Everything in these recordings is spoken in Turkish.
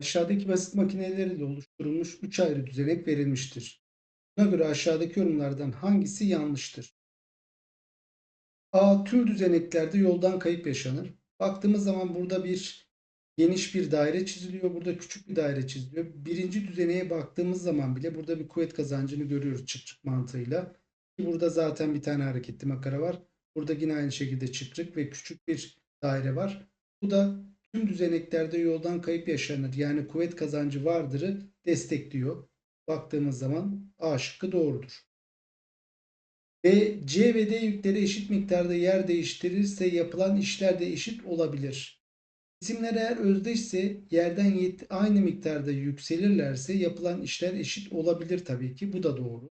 Aşağıdaki basit makineleriyle oluşturulmuş 3 ayrı düzenek verilmiştir. Buna göre aşağıdaki yorumlardan hangisi yanlıştır? A. Tüm düzeneklerde yoldan kayıp yaşanır. Baktığımız zaman burada bir geniş bir daire çiziliyor. Burada küçük bir daire çiziliyor. Birinci düzeneye baktığımız zaman bile burada bir kuvvet kazancını görüyoruz çık çık mantığıyla. Burada zaten bir tane hareketli makara var. Burada yine aynı şekilde çıkrık ve küçük bir daire var. Bu da tüm düzeneklerde yoldan kayıp yaşanır. Yani kuvvet kazancı vardırı destekliyor. Baktığımız zaman A şıkkı doğrudur. B, C ve D yükleri eşit miktarda yer değiştirirse yapılan işler de eşit olabilir. Cisimler eğer özdeşse yerden aynı miktarda yükselirlerse yapılan işler eşit olabilir tabii ki. Bu da doğru.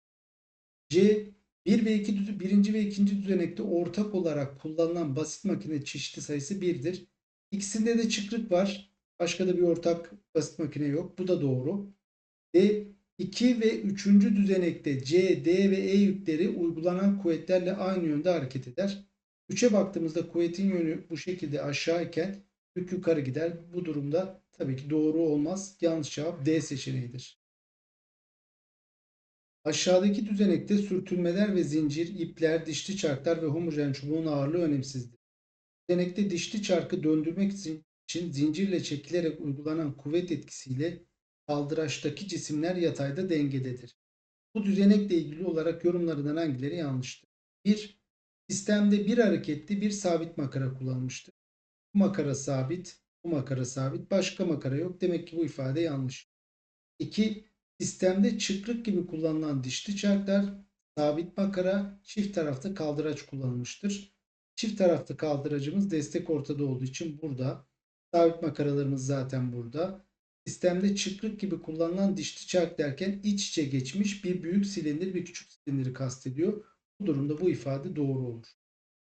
C, 1 ve 2 düz- birinci ve ikinci düzenekte ortak olarak kullanılan basit makine çeşidi sayısı 1'dir. İkisinde de çıkrık var. Başka da bir ortak basit makine yok. Bu da doğru. D, 2 ve 3. düzenekte C, D ve E yükleri uygulanan kuvvetlerle aynı yönde hareket eder. 3'e baktığımızda kuvvetin yönü bu şekilde aşağı iken yük yukarı gider. Bu durumda tabii ki doğru olmaz. Yanlış cevap D seçeneğidir. Aşağıdaki düzenekte sürtünmeler ve zincir, ipler, dişli çarklar ve homojen çubuğun ağırlığı önemsizdir. Düzenekte dişli çarkı döndürmek için zincirle çekilerek uygulanan kuvvet etkisiyle kaldıraçtaki cisimler yatayda dengededir. Bu düzenekle ilgili olarak yorumlarından hangileri yanlıştır? 1. Sistemde bir hareketli bir sabit makara kullanılmıştır. Bu makara sabit, bu makara sabit, başka makara yok. Demek ki bu ifade yanlış. 2. Sistemde çıkrık gibi kullanılan dişli çarklar, sabit makara, çift taraflı kaldıraç kullanılmıştır. Çift taraflı kaldıracımız destek ortada olduğu için burada. Sabit makaralarımız zaten burada. Sistemde çıkrık gibi kullanılan dişli çark derken iç içe geçmiş bir büyük silindir bir küçük silindiri kastediyor. Bu durumda bu ifade doğru olur.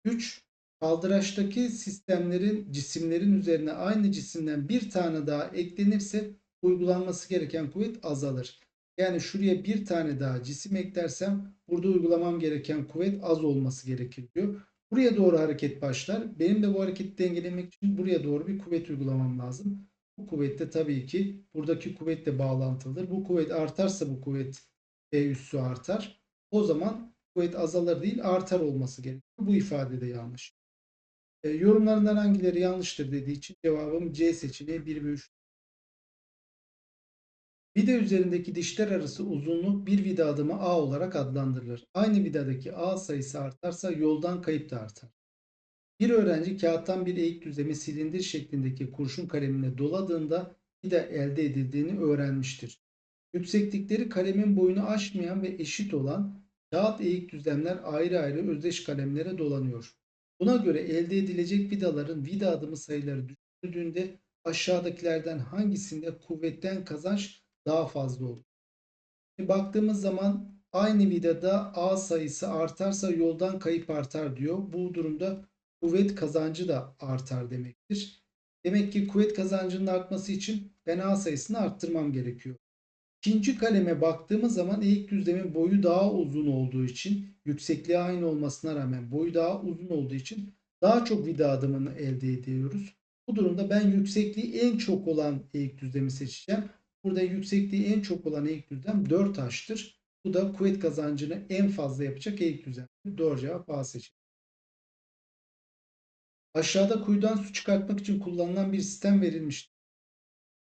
3. Kaldıraçtaki sistemlerin cisimlerin üzerine aynı cisimden bir tane daha eklenirse uygulanması gereken kuvvet azalır. Yani şuraya bir tane daha cisim eklersem burada uygulamam gereken kuvvet az olması gerekir diyor. Buraya doğru hareket başlar. Benim de bu hareketi dengelemek için buraya doğru bir kuvvet uygulamam lazım. Bu kuvvet de tabii ki buradaki kuvvetle bağlantılıdır. Bu kuvvet artarsa bu kuvvet E üssü artar. O zaman kuvvet azalır değil artar olması gerekiyor. Bu ifade de yanlış. E, yorumlarından hangileri yanlıştır dediği için cevabım C seçeneği 1 ve 3. Vida üzerindeki dişler arası uzunluk bir vida adımı A olarak adlandırılır. Aynı vidadaki A sayısı artarsa yoldan kayıp da artar. Bir öğrenci kağıttan bir eğik düzlemi silindir şeklindeki kurşun kalemine doladığında vida elde edildiğini öğrenmiştir. Yükseklikleri kalemin boyunu aşmayan ve eşit olan kağıt eğik düzlemler ayrı ayrı özdeş kalemlere dolanıyor. Buna göre elde edilecek vidaların vida adımı sayıları düşürüldüğünde aşağıdakilerden hangisinde kuvvetten kazanç daha fazla olur? Şimdi baktığımız zaman aynı vidada A sayısı artarsa yoldan kayıp artar diyor. Bu durumda kuvvet kazancı da artar demektir. Demek ki kuvvet kazancının artması için ben A sayısını arttırmam gerekiyor. İkinci kaleme baktığımız zaman eğik düzlemin boyu daha uzun olduğu için yüksekliği aynı olmasına rağmen boyu daha uzun olduğu için daha çok vida adımını elde ediyoruz. Bu durumda ben yüksekliği en çok olan eğik düzlemi seçeceğim. Burada yüksekliği en çok olan eğik düzlem 4H'tır. Bu da kuvvet kazancını en fazla yapacak eğik düzlem. Doğru cevap A seçeneği. Aşağıda kuyudan su çıkartmak için kullanılan bir sistem verilmiştir.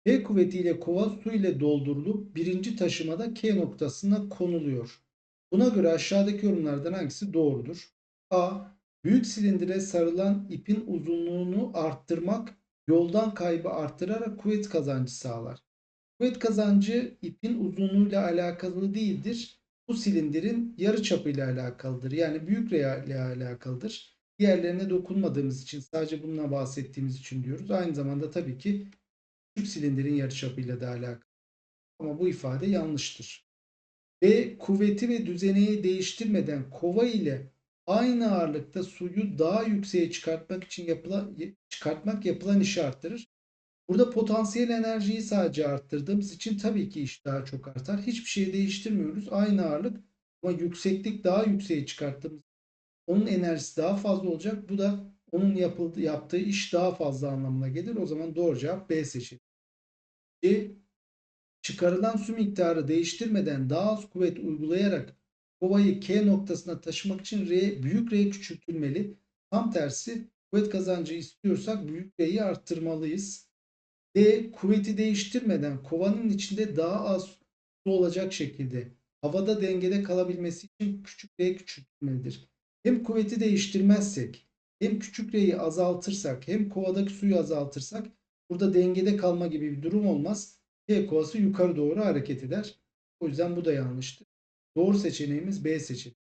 P kuvvetiyle kova su ile doldurulup birinci taşımada K noktasına konuluyor. Buna göre aşağıdaki yorumlardan hangisi doğrudur? A. Büyük silindire sarılan ipin uzunluğunu arttırmak yoldan kaybı arttırarak kuvvet kazancı sağlar. Kuvvet kazancı ipin uzunluğuyla alakalı değildir. Bu silindirin yarı çapıyla alakalıdır. Yani büyük ile alakalıdır. Diğerlerine dokunmadığımız için sadece bununla bahsettiğimiz için diyoruz. Aynı zamanda tabii ki küçük silindirin yarıçapıyla da alakalı. Ama bu ifade yanlıştır. B kuvveti ve düzeneyi değiştirmeden kova ile aynı ağırlıkta suyu daha yükseğe çıkartmak için yapılan çıkartmak yapılan işi arttırır. Burada potansiyel enerjiyi sadece arttırdığımız için tabii ki iş daha çok artar. Hiçbir şey değiştirmiyoruz. Aynı ağırlık ama yükseklik daha yükseğe çıkarttığımız onun enerjisi daha fazla olacak. Bu da onun yapıldığı, yaptığı iş daha fazla anlamına gelir. O zaman doğru cevap B seçeneği. C. Çıkarılan su miktarı değiştirmeden daha az kuvvet uygulayarak kovayı K noktasına taşımak için R, büyük R küçültülmeli. Tam tersi kuvvet kazancı istiyorsak büyük R'yi arttırmalıyız. D. Kuvveti değiştirmeden kovanın içinde daha az su olacak şekilde havada dengede kalabilmesi için küçük R küçültülmelidir. Hem kuvveti değiştirmezsek hem küçük R'yi azaltırsak hem kovadaki suyu azaltırsak burada dengede kalma gibi bir durum olmaz. K kovası yukarı doğru hareket eder. O yüzden bu da yanlıştır. Doğru seçeneğimiz B seçeneği.